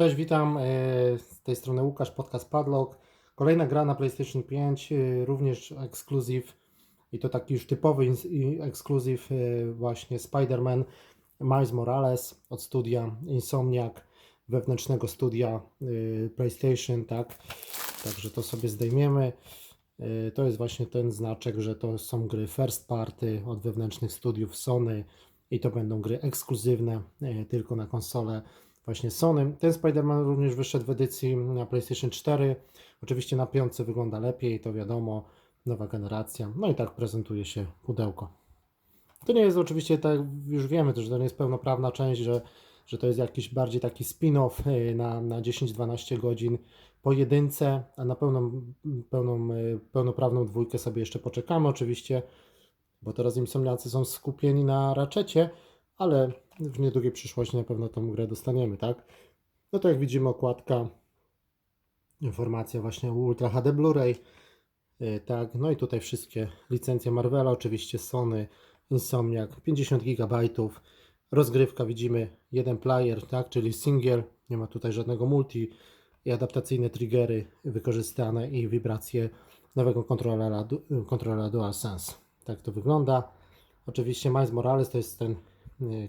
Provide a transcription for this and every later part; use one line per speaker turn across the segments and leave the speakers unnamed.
Cześć, witam. e, Z tej strony Łukasz, podcast Padlock. Kolejna gra na PlayStation 5, e, również ekskluzyw i to taki już typowy ekskluzyw e, właśnie Spider-Man Miles Morales od studia Insomniac, wewnętrznego studia PlayStation, tak? Także to sobie zdejmiemy. To jest właśnie ten znaczek, że to są gry first party od wewnętrznych studiów Sony i to będą gry ekskluzywne tylko na konsolę właśnie Sony. Ten Spider-Man również wyszedł w edycji na PlayStation 4. Oczywiście na piątce wygląda lepiej, to wiadomo, nowa generacja. No i tak prezentuje się pudełko. To nie jest oczywiście, tak już wiemy, że to nie jest pełnoprawna część, że, że to jest jakiś bardziej taki spin-off e, na, na 10-12 godzin pojedynce, a na pełną, pełną, e, pełnoprawną dwójkę sobie jeszcze poczekamy oczywiście, bo teraz Insomniacy są skupieni na raczecie, ale w niedługiej przyszłości na pewno tą grę dostaniemy, tak? No to jak widzimy okładka, informacja właśnie Ultra HD Blu-ray, yy, tak, no i tutaj wszystkie licencje Marvela, oczywiście Sony, Insomniac, 50 GB, rozgrywka widzimy jeden player, tak, czyli single, nie ma tutaj żadnego multi i adaptacyjne triggery wykorzystane i wibracje nowego kontrolera, kontrolera DualSense. Tak to wygląda. Oczywiście Miles Morales to jest ten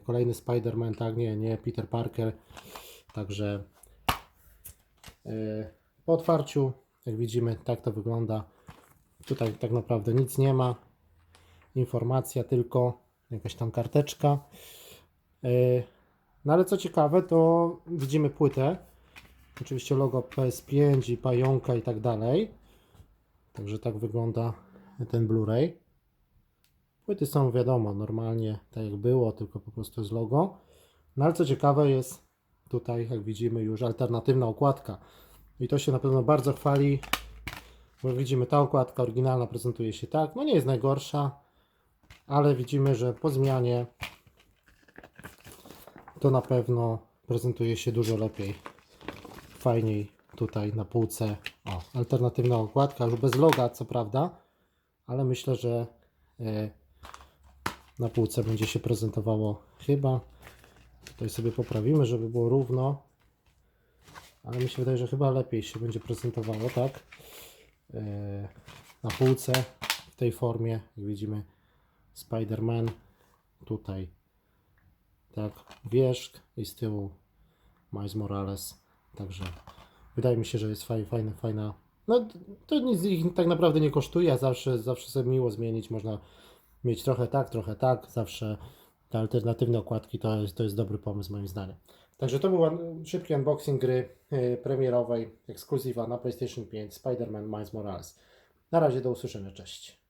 kolejny Spider-Man, tak, nie, nie Peter Parker. Także e, po otwarciu, jak widzimy, tak to wygląda. Tutaj tak naprawdę nic nie ma. Informacja tylko, jakaś tam karteczka. E, No ale co ciekawe, to widzimy płytę. Oczywiście logo PS5 i pająka i tak dalej. Także tak wygląda ten Blu-ray. Płyty są wiadomo, normalnie tak jak było, tylko po prostu jest logo. No ale co ciekawe jest tutaj, jak widzimy, już alternatywna okładka. I to się na pewno bardzo chwali, bo widzimy, ta okładka oryginalna prezentuje się tak. No nie jest najgorsza, ale widzimy, że po zmianie to na pewno prezentuje się dużo lepiej. Fajniej tutaj na półce. O, alternatywna okładka, już bez loga, co prawda, ale myślę, że e, na półce będzie się prezentowało chyba. Tutaj sobie poprawimy, żeby było równo. Ale mi się wydaje, że chyba lepiej się będzie prezentowało, tak? E, Na półce w tej formie, jak widzimy, Spider-Man. Tutaj, tak, wierzch i z tyłu Miles Morales. Także wydaje mi się, że jest fajna, fajna, fajna. No to nic ich tak naprawdę nie kosztuje, zawsze, zawsze sobie miło zmienić. Można mieć trochę tak, trochę tak. Zawsze te alternatywne okładki to jest, to jest dobry pomysł moim zdaniem. Także to był szybki unboxing gry e, premierowej, ekskluzywa na PlayStation 5 Spider-Man Miles Morales. Na razie do usłyszenia, cześć.